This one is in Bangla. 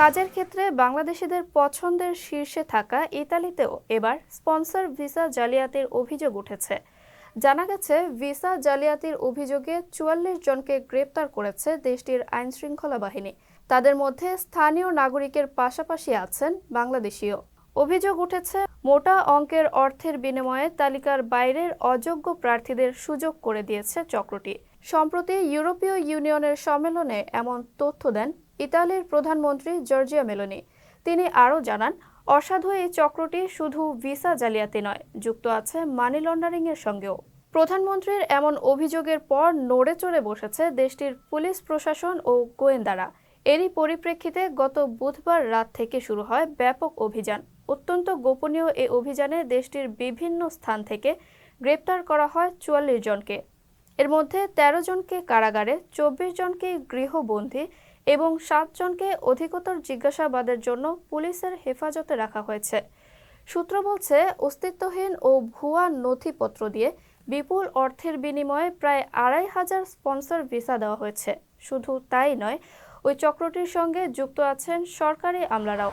কাজের ক্ষেত্রে বাংলাদেশিদের পছন্দের শীর্ষে থাকা ইতালিতেও এবার স্পন্সর ভিসা জালিয়াতির অভিযোগ উঠেছে। জানা গেছে, ভিসা জালিয়াতির অভিযোগে চুয়াল্লিশ জনকে গ্রেপ্তার করেছে দেশটির আইনশৃঙ্খলা বাহিনী। তাদের মধ্যে স্থানীয় নাগরিকের পাশাপাশি আছেন বাংলাদেশীয় অভিযোগ উঠেছে, মোটা অঙ্কের অর্থের বিনিময়ে তালিকার বাইরের অযোগ্য প্রার্থীদের সুযোগ করে দিয়েছে চক্রটি। সম্প্রতি ইউরোপীয় ইউনিয়নের সম্মেলনে এমন তথ্য দেন ইতালির প্রধানমন্ত্রী জর্জিয়া মেলোনি। তিনি আরও জানান, অসাধু এই চক্রটি শুধু ভিসা জালিয়াতি নয়, যুক্ত আছে মানি লন্ডারিংয়ের সঙ্গেও। প্রধানমন্ত্রীর এমন অভিযোগের পর নড়ে চড়ে বসেছে দেশটির পুলিশ প্রশাসন ও গোয়েন্দারা। এরই পরিপ্রেক্ষিতে গত বুধবার রাত থেকে শুরু হয় ব্যাপক অভিযান। অত্যন্ত গোপনীয় এই অভিযানে দেশটির বিভিন্ন স্থান থেকে গ্রেপ্তার করা হয় চুয়াল্লিশ জনকে। এর মধ্যে ১৩ জনকে কারাগারে, চব্বিশ জনকে গৃহবন্দী এবং সাতজনকে অধিকতর জিজ্ঞাসাবাদের জন্য পুলিশের হেফাজতে রাখা হয়েছে। সূত্র বলছে, অস্তিত্বহীন ও ভুয়া নথিপত্র দিয়ে বিপুল অর্থের বিনিময়ে প্রায় আড়াই হাজার স্পন্সর ভিসা দেওয়া হয়েছে। শুধু তাই নয়, ওই চক্রটির সঙ্গে যুক্ত আছেন সরকারি আমলারাও।